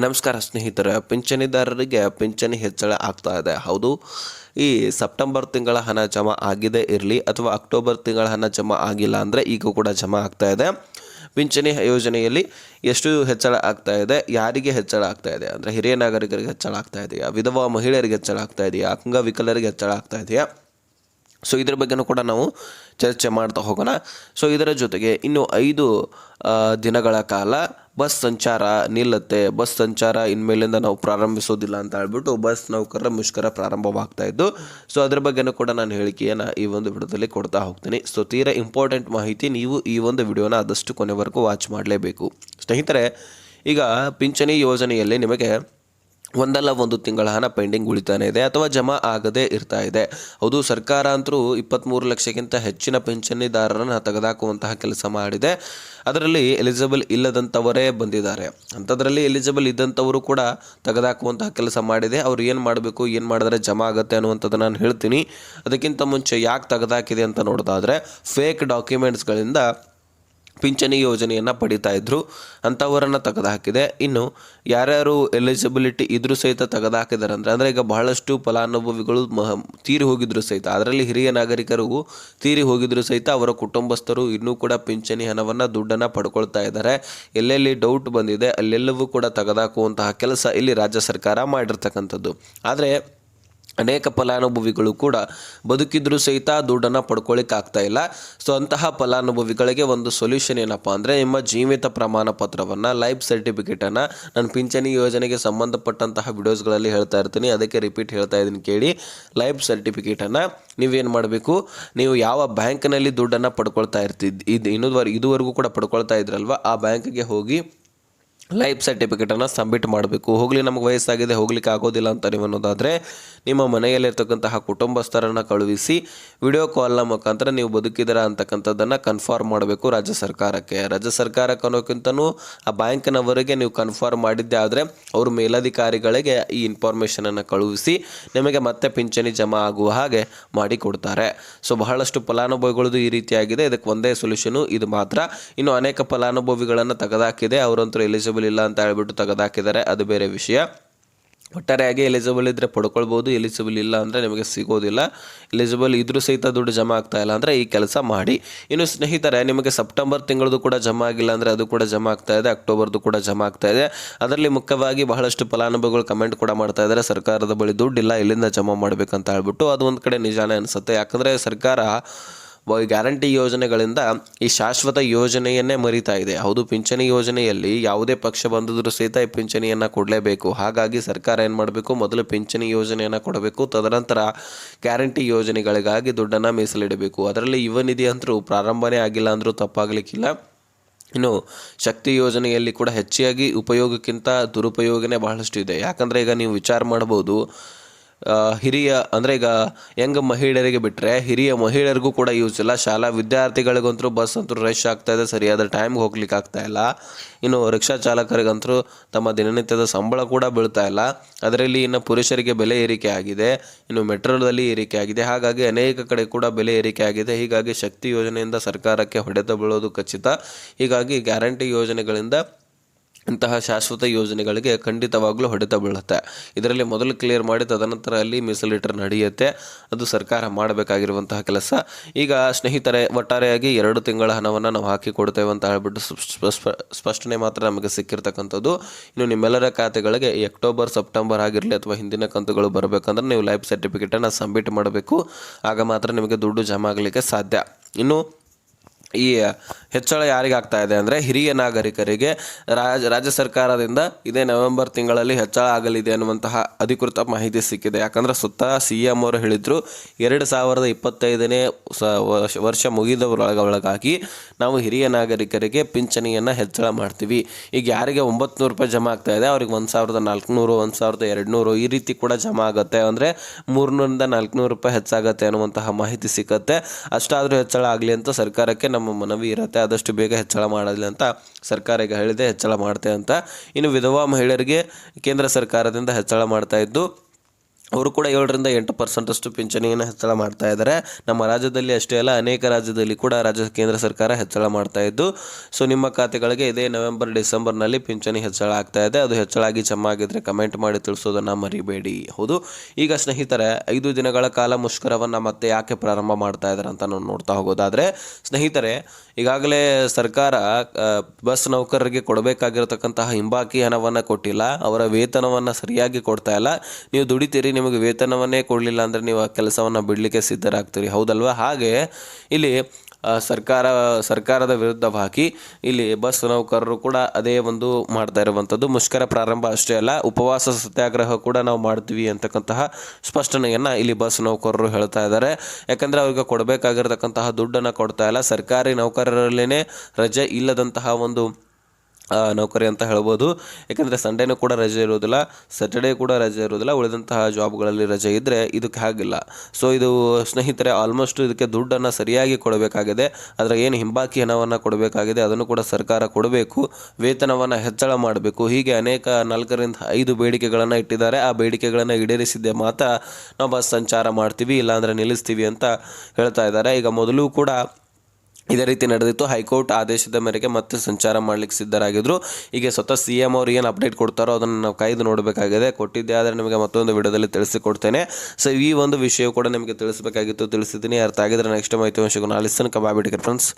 ನಮಸ್ಕಾರ ಸ್ನೇಹಿತರೆ, ಪಿಂಚಣಿದಾರರಿಗೆ ಪಿಂಚಣಿ ಹೆಚ್ಚಳ ಆಗ್ತಾ ಇದೆ. ಹೌದು, ಈ ಸೆಪ್ಟೆಂಬರ್ ತಿಂಗಳ ಹಣ ಜಮಾ ಆಗಿದೆ ಇರಲಿ ಅಥವಾ ಅಕ್ಟೋಬರ್ ತಿಂಗಳ ಹಣ ಜಮಾ ಆಗಿಲ್ಲ ಅಂದರೆ ಈಗ ಕೂಡ ಜಮಾ ಆಗ್ತಾ ಇದೆ. ಪಿಂಚಣಿ ಯೋಜನೆಯಲ್ಲಿ ಎಷ್ಟು ಹೆಚ್ಚಳ ಆಗ್ತಾ ಇದೆ, ಯಾರಿಗೆ ಹೆಚ್ಚಳ ಆಗ್ತಾ ಇದೆ ಅಂದರೆ ಹಿರಿಯ ನಾಗರಿಕರಿಗೆ ಹೆಚ್ಚಳ ಆಗ್ತಾ ಇದೆಯಾ, ವಿಧವಾ ಮಹಿಳೆಯರಿಗೆ ಹೆಚ್ಚಳ ಆಗ್ತಾ ಇದೆಯಾ ಅಂಗವಿಕಲರಿಗೆ ಹೆಚ್ಚಳ ಆಗ್ತಾ ಇದೆಯಾ? ಸೊ ಇದ್ರ ಬಗ್ಗೆನೂ ಕೂಡ ನಾವು ಚರ್ಚೆ ಮಾಡ್ತಾ ಹೋಗೋಣ. ಸೊ ಇದರ ಜೊತೆಗೆ ಇನ್ನು ಐದು ದಿನಗಳ ಕಾಲ ಬಸ್ ಸಂಚಾರ ನಿಲ್ಲುತ್ತೆ. ಬಸ್ ಸಂಚಾರ ಇನ್ಮೇಲಿಂದ ನಾವು ಪ್ರಾರಂಭಿಸೋದಿಲ್ಲ ಅಂತ ಹೇಳ್ಬಿಟ್ಟು ಬಸ್ ನೌಕರರ ಮುಷ್ಕರ ಪ್ರಾರಂಭವಾಗ್ತಾ ಇದ್ದು, ಸೊ ಅದ್ರ ಬಗ್ಗೆನೂ ಕೂಡ ನಾನು ಹೇಳಿಕೆಯನ್ನು ಈ ಒಂದು ವಿಡಿಯೋದಲ್ಲಿ ಕೊಡ್ತಾ ಹೋಗ್ತೀನಿ. ಸೊ ತೀರಾ ಇಂಪಾರ್ಟೆಂಟ್ ಮಾಹಿತಿ ನೀವು ಈ ಒಂದು ವಿಡಿಯೋನ ಆದಷ್ಟು ಕೊನೆವರೆಗೂ ವಾಚ್ ಮಾಡಲೇಬೇಕು. ಸ್ನೇಹಿತರೆ, ಈಗ ಪಿಂಚಣಿ ಯೋಜನೆಯಲ್ಲಿ ನಿಮಗೆ ಒಂದಲ್ಲ ಒಂದು ತಿಂಗಳ ಹಣ ಪೆಂಡಿಂಗ್ ಉಳಿತಾನೆ ಇದೆ ಅಥವಾ ಜಮಾ ಆಗದೇ ಇರ್ತಾ ಇದೆ. ಹೌದು, ಸರ್ಕಾರ ಅಂತರೂ ಇಪ್ಪತ್ತ್ಮೂರು ಲಕ್ಷಕ್ಕಿಂತ ಹೆಚ್ಚಿನ ಪಿಂಚಣಿದಾರರನ್ನು ತೆಗೆದಾಕುವಂತಹ ಕೆಲಸ ಮಾಡಿದೆ. ಅದರಲ್ಲಿ ಎಲಿಜಿಬಲ್ ಇಲ್ಲದಂಥವರೇ ಬಂದಿದ್ದಾರೆ. ಅಂಥದ್ರಲ್ಲಿ ಎಲಿಜಿಬಲ್ ಇದ್ದಂಥವರು ಕೂಡ ತೆಗೆದುಹಾಕುವಂತಹ ಕೆಲಸ ಮಾಡಿದೆ. ಅವ್ರು ಏನು ಮಾಡಬೇಕು, ಏನು ಮಾಡಿದ್ರೆ ಜಮಾ ಆಗುತ್ತೆ ಅನ್ನುವಂಥದ್ದು ನಾನು ಹೇಳ್ತೀನಿ. ಅದಕ್ಕಿಂತ ಮುಂಚೆ ಯಾಕೆ ತೆಗೆದಾಕಿದೆ ಅಂತ ನೋಡೋದಾದರೆ ಫೇಕ್ ಡಾಕ್ಯುಮೆಂಟ್ಸ್ಗಳಿಂದ ಪಿಂಚಣಿ ಯೋಜನೆಯನ್ನು ಪಡಿತಾ ಇದ್ರು ಅಂಥವರನ್ನು ತೆಗೆದುಹಾಕಿದೆ. ಇನ್ನು ಯಾರ್ಯಾರು ಎಲಿಜಿಬಿಲಿಟಿ ಇದ್ರೂ ಸಹಿತ ತೆಗೆದುಹಾಕಿದ್ದಾರೆ ಅಂದರೆ ಅಂದರೆ ಈಗ ಬಹಳಷ್ಟು ಫಲಾನುಭವಿಗಳು ಮಹ, ತೀರಿ ಹೋಗಿದ್ರು ಸಹಿತ. ಅದರಲ್ಲಿ ಹಿರಿಯ ನಾಗರಿಕರು ತೀರಿ ಹೋಗಿದ್ರು ಸಹಿತ ಅವರ ಕುಟುಂಬಸ್ಥರು ಇನ್ನೂ ಕೂಡ ಪಿಂಚಣಿ ಹಣವನ್ನು ದುಡ್ಡನ್ನು ಪಡ್ಕೊಳ್ತಾ ಇದ್ದಾರೆ. ಎಲ್ಲೆಲ್ಲಿ ಡೌಟ್ ಬಂದಿದೆ, ಅಲ್ಲೆಲ್ಲವೂ ಕೂಡ ತೆಗೆದುಹಾಕುವಂತಹ ಕೆಲಸ ಇಲ್ಲಿ ರಾಜ್ಯ ಸರ್ಕಾರ ಮಾಡಿರ್ತಕ್ಕಂಥದ್ದು. ಆದರೆ ಅನೇಕ ಫಲಾನುಭವಿಗಳು ಕೂಡ ಬದುಕಿದ್ರೂ ಸಹಿತ ದುಡ್ಡನ್ನು ಪಡ್ಕೊಳ್ಳಿಕ್ಕೆ ಆಗ್ತಾ ಇಲ್ಲ. ಸೊ ಅಂತಹ ಫಲಾನುಭವಿಗಳಿಗೆ ಒಂದು ಸೊಲ್ಯೂಷನ್ ಏನಪ್ಪ ಅಂದರೆ ನಿಮ್ಮ ಜೀವಿತ ಪ್ರಮಾಣ ಪತ್ರವನ್ನು ಲೈಫ್ ಸರ್ಟಿಫಿಕೇಟನ್ನು ನಾನು ಪಿಂಚಣಿ ಯೋಜನೆಗೆ ಸಂಬಂಧಪಟ್ಟಂತಹ ವಿಡಿಯೋಸ್ಗಳಲ್ಲಿ ಹೇಳ್ತಾ ಇರ್ತೀನಿ. ಅದಕ್ಕೆ ರಿಪೀಟ್ ಹೇಳ್ತಾ ಇದ್ದೀನಿ ಕೇಳಿ. ಲೈಫ್ ಸರ್ಟಿಫಿಕೇಟನ್ನು ನೀವೇನು ಮಾಡಬೇಕು? ನೀವು ಯಾವ ಬ್ಯಾಂಕ್ನಲ್ಲಿ ದುಡ್ಡನ್ನು ಪಡ್ಕೊಳ್ತಾ ಇರ್ತಿದ್ದು ಇದು ಇನ್ನೂವರೆ ಇದುವರೆಗೂ ಕೂಡ ಪಡ್ಕೊಳ್ತಾ ಇದ್ರಲ್ವ? ಆ ಬ್ಯಾಂಕ್ಗೆ ಹೋಗಿ ಲೈಫ್ ಸರ್ಟಿಫಿಕೇಟನ್ನು ಸಬ್ಮಿಟ್ ಮಾಡಬೇಕು. ಹೋಗಲಿ ನಮಗೆ ವಯಸ್ಸಾಗಿದೆ, ಹೋಗ್ಲಿಕ್ಕೆ ಆಗೋದಿಲ್ಲ ಅಂತ ನೀವು ಅನ್ನೋದಾದರೆ ನಿಮ್ಮ ಮನೆಯಲ್ಲಿರ್ತಕ್ಕಂತಹ ಕುಟುಂಬಸ್ಥರನ್ನು ಕಳುಹಿಸಿ ವಿಡಿಯೋ ಕಾಲ್ನ ಮುಖಾಂತರ ನೀವು ಬದುಕಿದ್ದೀರಾ ಅಂತಕ್ಕಂಥದ್ದನ್ನು ಕನ್ಫರ್ಮ್ ಮಾಡಬೇಕು ರಾಜ್ಯ ಸರ್ಕಾರಕ್ಕೆ. ರಾಜ್ಯ ಸರ್ಕಾರಕ್ಕೆ ಅನ್ನೋಕ್ಕಿಂತನೂ ಆ ಬ್ಯಾಂಕ್ನವರಿಗೆ ನೀವು ಕನ್ಫರ್ಮ್ ಮಾಡಿದ್ದೆ ಆದರೆ ಅವರು ಮೇಲಧಿಕಾರಿಗಳಿಗೆ ಈ ಇನ್ಫಾರ್ಮೇಷನನ್ನು ಕಳುಹಿಸಿ ನಿಮಗೆ ಮತ್ತೆ ಪಿಂಚಣಿ ಜಮಾ ಆಗುವ ಹಾಗೆ ಮಾಡಿಕೊಡ್ತಾರೆ ಸೊ ಬಹಳಷ್ಟು ಫಲಾನುಭವಿಗಳದ್ದು ಈ ರೀತಿಯಾಗಿದೆ. ಇದಕ್ಕೆ ಒಂದೇ ಸೊಲ್ಯೂಷನು ಇದು ಮಾತ್ರ. ಇನ್ನು ಅನೇಕ ಫಲಾನುಭವಿಗಳನ್ನು ತೆಗೆದಾಕಿದೆ. ಅವರಂತೂ ಎಲಿಜಿಬಲ್ ಇಲ್ಲ ಅಂತ ಹೇಳ್ಬಿಟ್ಟು ತೆಗೆದಾಕಿದ್ದಾರೆ, ಅದು ಬೇರೆ ವಿಷಯ. ಒಟ್ಟಾರೆಯಾಗಿ ಎಲಿಜಿಬಲ್ ಇದ್ದರೆ ಪಡ್ಕೊಳ್ಬೋದು, ಎಲಿಜಿಬಲ್ ಇಲ್ಲ ಅಂದರೆ ನಿಮಗೆ ಸಿಗೋದಿಲ್ಲ. ಎಲಿಜಿಬಲ್ ಇದ್ರೂ ಸಹಿತ ದುಡ್ಡು ಜಮಾ ಆಗ್ತಾ ಇಲ್ಲ ಅಂದರೆ ಈ ಕೆಲಸ ಮಾಡಿ. ಇನ್ನು ಸ್ನೇಹಿತರೆ, ನಿಮಗೆ ಸೆಪ್ಟೆಂಬರ್ ತಿಂಗಳದು ಕೂಡ ಜಮಾ ಆಗಿಲ್ಲ ಅಂದರೆ ಅದು ಕೂಡ ಜಮಾ ಆಗ್ತಾ ಇದೆ, ಅಕ್ಟೋಬರ್ದು ಕೂಡ ಜಮಾ ಆಗ್ತಾ ಇದೆ. ಅದರಲ್ಲಿ ಮುಖ್ಯವಾಗಿ ಬಹಳಷ್ಟು ಫಲಾನುಭವಿಗಳು ಕಮೆಂಟ್ ಕೂಡ ಮಾಡ್ತಾ ಇದ್ದಾರೆ, ಸರ್ಕಾರದ ಬಳಿ ದುಡ್ಡಿಲ್ಲ ಇಲ್ಲಿಂದ ಜಮಾ ಮಾಡಬೇಕಂತ ಹೇಳ್ಬಿಟ್ಟು. ಅದು ಒಂದು ಕಡೆ ನಿಜಾನೇ ಅನಿಸುತ್ತೆ. ಯಾಕಂದರೆ ಸರ್ಕಾರ ಗ್ಯಾರಂಟಿ ಯೋಜನೆಗಳಿಂದ ಈ ಶಾಶ್ವತ ಯೋಜನೆಯನ್ನೇ ಮರಿತಾ ಇದೆ. ಹೌದು, ಪಿಂಚಣಿ ಯೋಜನೆಯಲ್ಲಿ ಯಾವುದೇ ಪಕ್ಷ ಬಂದಿದ್ರೂ ಸಹಿತ ಈ ಪಿಂಚಣಿಯನ್ನು ಕೊಡಲೇಬೇಕು. ಹಾಗಾಗಿ ಸರ್ಕಾರ ಏನು ಮಾಡಬೇಕು? ಮೊದಲು ಪಿಂಚಣಿ ಯೋಜನೆಯನ್ನು ಕೊಡಬೇಕು. ತದನಂತರ ಗ್ಯಾರಂಟಿ ಯೋಜನೆಗಳಿಗಾಗಿ ದುಡ್ಡನ್ನು ಮೀಸಲಿಡಬೇಕು. ಅದರಲ್ಲಿ ಯುವ ನಿಧಿ ಅಂತರೂ ಪ್ರಾರಂಭನೇ ಆಗಿಲ್ಲ ಅಂದರೂ ತಪ್ಪಾಗಲಿಕ್ಕಿಲ್ಲ. ಇನ್ನು ಶಕ್ತಿ ಯೋಜನೆಯಲ್ಲಿ ಕೂಡ ಹೆಚ್ಚಾಗಿ ಉಪಯೋಗಕ್ಕಿಂತ ದುರುಪಯೋಗನೇ ಬಹಳಷ್ಟು ಇದೆ. ಯಾಕಂದರೆ ಈಗ ನೀವು ವಿಚಾರ ಮಾಡ್ಬೋದು ಹಿರಿಯ ಅಂದರೆ ಈಗ ಯಂಗ್ ಮಹಿಳೆಯರಿಗೆ ಬಿಟ್ಟರೆ ಹಿರಿಯ ಮಹಿಳೆಯರಿಗೂ ಕೂಡ ಯೂಸ್ ಇಲ್ಲ. ಶಾಲಾ ವಿದ್ಯಾರ್ಥಿಗಳಿಗಂತೂ ಬಸ್ ಅಂತೂ ರಶ್ ಆಗ್ತಾ ಇದೆ. ಸರಿಯಾದ ಟೈಮ್ಗೆ ಹೋಗ್ಲಿಕ್ಕೆ ಆಗ್ತಾ ಇಲ್ಲ. ಇನ್ನು ರಿಕ್ಷಾ ಚಾಲಕರಿಗಂತೂ ತಮ್ಮ ದಿನನಿತ್ಯದ ಸಂಬಳ ಕೂಡ ಬೀಳ್ತಾ ಇಲ್ಲ. ಅದರಲ್ಲಿ ಇನ್ನು ಪುರುಷರಿಗೆ ಬೆಲೆ ಏರಿಕೆ ಆಗಿದೆ. ಇನ್ನು ಮೆಟ್ರೋದಲ್ಲಿ ಏರಿಕೆ ಆಗಿದೆ. ಹಾಗಾಗಿ ಅನೇಕ ಕಡೆ ಕೂಡ ಬೆಲೆ ಏರಿಕೆ ಆಗಿದೆ. ಹೀಗಾಗಿ ಶಕ್ತಿ ಯೋಜನೆಯಿಂದ ಸರ್ಕಾರಕ್ಕೆ ಹೊಡೆತ ಬೀಳೋದು ಖಚಿತ. ಹೀಗಾಗಿ ಗ್ಯಾರಂಟಿ ಯೋಜನೆಗಳಿಂದ ಇಂತಹ ಶಾಶ್ವತ ಯೋಜನೆಗಳಿಗೆ ಖಂಡಿತವಾಗ್ಲೂ ಹೊಡೆತ ಬೀಳುತ್ತೆ. ಇದರಲ್ಲಿ ಮೊದಲು ಕ್ಲಿಯರ್ ಮಾಡಿ ತದನಂತರ ಅಲ್ಲಿ ಮೀಸಲಿಟ್ಟರೆ ನಡೆಯುತ್ತೆ. ಅದು ಸರ್ಕಾರ ಮಾಡಬೇಕಾಗಿರುವಂತಹ ಕೆಲಸ. ಈಗ ಸ್ನೇಹಿತರೆ, ಒಟ್ಟಾರೆಯಾಗಿ ಎರಡು ತಿಂಗಳ ಹಣವನ್ನು ನಾವು ಹಾಕಿ ಕೊಡ್ತೇವೆ ಅಂತ ಹೇಳ್ಬಿಟ್ಟು ಸ್ಪ- ಸ್ಪ- ಸ್ಪಷ್ಟನೆ ಮಾತ್ರ ನಮಗೆ ಸಿಕ್ಕಿರ್ತಕ್ಕಂಥದ್ದು. ಇನ್ನು ನಿಮ್ಮೆಲ್ಲರ ಖಾತೆಗಳಿಗೆ ಅಕ್ಟೋಬರ್, ಸೆಪ್ಟೆಂಬರ್ ಆಗಿರಲಿ ಅಥವಾ ಹಿಂದಿನ ಕಂತುಗಳು ಬರಬೇಕಂದ್ರೆ ನೀವು ಲೈಫ್ ಸರ್ಟಿಫಿಕೇಟನ್ನು ಸಬ್ಮಿಟ್ ಮಾಡಬೇಕು. ಆಗ ಮಾತ್ರ ನಿಮಗೆ ದುಡ್ಡು ಜಮಾ ಆಗಲಿಕ್ಕೆ ಸಾಧ್ಯ. ಇನ್ನು ಈ ಹೆಚ್ಚಳ ಯಾರಿಗೆ ಆಗ್ತಾ ಇದೆ ಅಂದರೆ ಹಿರಿಯ ನಾಗರಿಕರಿಗೆ ರಾಜ, ರಾಜ್ಯ ಸರ್ಕಾರದಿಂದ ಇದೇ ನವೆಂಬರ್ ತಿಂಗಳಲ್ಲಿ ಹೆಚ್ಚಳ ಆಗಲಿದೆ ಅನ್ನುವಂತಹ ಅಧಿಕೃತ ಮಾಹಿತಿ ಸಿಕ್ಕಿದೆ. ಯಾಕಂದರೆ ಸುತ್ತ ಸಿ ಎಂ ಅವರು ಹೇಳಿದರು, ಎರಡು ಸಾವಿರದ ಇಪ್ಪತ್ತೈದನೇ ಸ, ವರ್ಷ ವರ್ಷ ಮುಗಿದವರೊಳಗ, ಒಳಗಾಗಿ ನಾವು ಹಿರಿಯ ನಾಗರಿಕರಿಗೆ ಪಿಂಚಣಿಯನ್ನು ಹೆಚ್ಚಳ ಮಾಡ್ತೀವಿ. ಈಗ ಯಾರಿಗೆ ಒಂಬತ್ತು ನೂರು ರೂಪಾಯಿ ಜಮಾ ಆಗ್ತಾ ಇದೆ, ಅವ್ರಿಗೆ ಒಂದು ಸಾವಿರದ ನಾಲ್ಕುನೂರು, ಒಂದು ಸಾವಿರದ ಎರಡುನೂರು ಈ ರೀತಿ ಕೂಡ ಜಮಾ ಆಗುತ್ತೆ. ಅಂದರೆ ಮೂರುನೂರಿಂದ ನಾಲ್ಕುನೂರು ರೂಪಾಯಿ ಹೆಚ್ಚಾಗುತ್ತೆ ಅನ್ನುವಂತಹ ಮಾಹಿತಿ ಸಿಕ್ಕತ್ತೆ. ಅಷ್ಟಾದರೂ ಹೆಚ್ಚಳ ಆಗಲಿ ಅಂತ ಸರ್ಕಾರಕ್ಕೆ ನಮ್ಮ ಮನವಿ ಇರುತ್ತೆ, ಆದಷ್ಟು ಬೇಗ ಹೆಚ್ಚಳ ಮಾಡಲಿ ಅಂತ ಸರ್ಕಾರ ಈಗ ಹೇಳಿದೆ, ಹೆಚ್ಚಳ ಮಾಡ್ತೆ ಅಂತ. ಇನ್ನು ವಿಧವಾ ಮಹಿಳೆಯರಿಗೆ ಕೇಂದ್ರ ಸರ್ಕಾರದಿಂದ ಹೆಚ್ಚಳ ಮಾಡ್ತಾ ಇದ್ದು ಅವರು ಕೂಡ ಏಳರಿಂದ ಎಂಟು ಪರ್ಸೆಂಟಷ್ಟು ಪಿಂಚಣಿಯನ್ನು ಹೆಚ್ಚಳ ಮಾಡ್ತಾ ಇದ್ದಾರೆ. ನಮ್ಮ ರಾಜ್ಯದಲ್ಲಿ ಅಷ್ಟೇ ಅಲ್ಲ, ಅನೇಕ ರಾಜ್ಯದಲ್ಲಿ ಕೂಡ ರಾಜ್ಯ ಕೇಂದ್ರ ಸರ್ಕಾರ ಹೆಚ್ಚಳ ಮಾಡ್ತಾ ಇದ್ದು, ಸೊ ನಿಮ್ಮ ಖಾತೆಗಳಿಗೆ ಇದೇ ನವೆಂಬರ್, ಡಿಸೆಂಬರ್ನಲ್ಲಿ ಪಿಂಚಣಿ ಹೆಚ್ಚಳ ಆಗ್ತಾ ಇದೆ. ಅದು ಹೆಚ್ಚಳಾಗಿ ಆಗಿದ್ರೆ ಕಮೆಂಟ್ ಮಾಡಿ ತಿಳಿಸೋದನ್ನು ಮರಿಬೇಡಿ. ಹೌದು. ಈಗ ಸ್ನೇಹಿತರೆ, ಐದು ದಿನಗಳ ಕಾಲ ಮುಷ್ಕರವನ್ನು ಮತ್ತೆ ಯಾಕೆ ಪ್ರಾರಂಭ ಮಾಡ್ತಾ ಇದ್ದಾರೆ ಅಂತ ನಾವು ನೋಡ್ತಾ ಹೋಗೋದಾದರೆ, ಸ್ನೇಹಿತರೆ, ಈಗಾಗಲೇ ಸರ್ಕಾರ ಬಸ್ ನೌಕರರಿಗೆ ಕೊಡಬೇಕಾಗಿರತಕ್ಕಂತಹ ಹಿಂಬಾಕಿ ಹಣವನ್ನು ಕೊಟ್ಟಿಲ್ಲ. ಅವರ ವೇತನವನ್ನು ಸರಿಯಾಗಿ ಕೊಡ್ತಾ ಇಲ್ಲ. ನೀವು ದುಡಿತೀರಿ ನಿಮಗೆ ವೇತನವನ್ನೇ ಕೊಡಲಿಲ್ಲ ಅಂದರೆ ನೀವು ಆ ಕೆಲಸವನ್ನು ಬಿಡಲಿಕ್ಕೆ ಸಿದ್ಧರಾಗ್ತೀರಿ. ಹೌದಲ್ವಾ? ಹಾಗೆ ಇಲ್ಲಿ ಸರ್ಕಾರ, ಸರ್ಕಾರದ ವಿರುದ್ಧವಾಗಿ ಇಲ್ಲಿ ಬಸ್ ನೌಕರರು ಕೂಡ ಅದೇ ಒಂದು ಮಾಡ್ತಾ ಇರುವಂಥದ್ದು ಮುಷ್ಕರ ಪ್ರಾರಂಭ ಅಷ್ಟೇ ಅಲ್ಲ, ಉಪವಾಸ, ಸತ್ಯಾಗ್ರಹ ಕೂಡ ನಾವು ಮಾಡ್ತೀವಿ ಅಂತಕ್ಕಂತಹ ಸ್ಪಷ್ಟನೆಯನ್ನು ಇಲ್ಲಿ ಬಸ್ ನೌಕರರು ಹೇಳ್ತಾ ಇದ್ದಾರೆ. ಯಾಕಂದರೆ ಅವ್ರಿಗೆ ಕೊಡಬೇಕಾಗಿರ್ತಕ್ಕಂತಹ ದುಡ್ಡನ್ನು ಕೊಡ್ತಾ ಇಲ್ಲ. ಸರ್ಕಾರಿ ನೌಕರರಲ್ಲೇ ರಜೆ ಇಲ್ಲದಂತಹ ಒಂದು ನೌಕರಿ ಅಂತ ಹೇಳ್ಬೋದು. ಯಾಕಂದರೆ ಸಂಡೇನೂ ಕೂಡ ರಜೆ ಇರೋದಿಲ್ಲ ಸ್ಯಾಟರ್ಡೇ ಕೂಡ ರಜೆ ಇರೋದಿಲ್ಲ ಉಳಿದಂತಹ ಜಾಬ್ಗಳಲ್ಲಿ ರಜೆ ಇದ್ದರೆ ಇದಕ್ಕೆ ಹಾಗಿಲ್ಲ. ಸೊ ಇದು ಸ್ನೇಹಿತರೆ ಆಲ್ಮೋಸ್ಟ್ ಇದಕ್ಕೆ ದುಡ್ಡನ್ನು ಸರಿಯಾಗಿ ಕೊಡಬೇಕಾಗಿದೆ. ಅದರ ಏನು ಹಿಂಬಾಕಿ ಹಣವನ್ನು ಕೊಡಬೇಕಾಗಿದೆ, ಅದನ್ನು ಕೂಡ ಸರ್ಕಾರ ಕೊಡಬೇಕು. ವೇತನವನ್ನು ಹೆಚ್ಚಳ ಮಾಡಬೇಕು. ಹೀಗೆ ಅನೇಕ ನಾಲ್ಕರಿಂದ ಐದು ಬೇಡಿಕೆಗಳನ್ನು ಇಟ್ಟಿದ್ದಾರೆ. ಆ ಬೇಡಿಕೆಗಳನ್ನು ಈಡೇರಿಸಿದ್ದೆ ಮಾತ್ರ ನಾವು ಬಸ್ ಸಂಚಾರ ಮಾಡ್ತೀವಿ, ಇಲ್ಲಾಂದರೆ ನಿಲ್ಲಿಸ್ತೀವಿ ಅಂತ ಹೇಳ್ತಾ ಇದ್ದಾರೆ. ಈಗ ಮೊದಲು ಕೂಡ ಇದೇ ರೀತಿ ನಡೆದಿತ್ತು. ಹೈಕೋರ್ಟ್ ಆದೇಶದ ಮೇರೆಗೆ ಮತ್ತೆ ಸಂಚಾರ ಮಾಡಲಿಕ್ಕೆ ಸಿದ್ಧರಾಗಿದ್ದರು ಈಗ ಸ್ವತಃ ಸಿ ಎಂ ಅವ್ರು ಏನು ಅಪ್ಡೇಟ್ ಕೊಡ್ತಾರೋ ಅದನ್ನು ನಾವು ಕಾಯ್ದು ನೋಡಬೇಕಾಗಿದೆ. ಕೊಟ್ಟಿದ್ದೆ, ಆದರೆ ನಿಮಗೆ ಮತ್ತೊಂದು ವಿಡಿಯೋದಲ್ಲಿ ತಿಳಿಸಿಕೊಡ್ತೇನೆ. ಸೊ ಈ ಒಂದು ವಿಷಯ ಕೂಡ ನಿಮಗೆ ತಿಳಿಸಬೇಕಾಗಿತ್ತು, ತಿಳಿಸಿದ್ದೀನಿ. ಅರ್ಥ ಆಗಿದ್ರೆ ನೆಕ್ಸ್ಟ್ ಮಾಹಿತಿ ಸಿಗೋಣ ಅಲ್ಲಿ ಕಬಾಬಿಟ್ಟಿಗೆ ಫ್ರೆಂಡ್ಸ್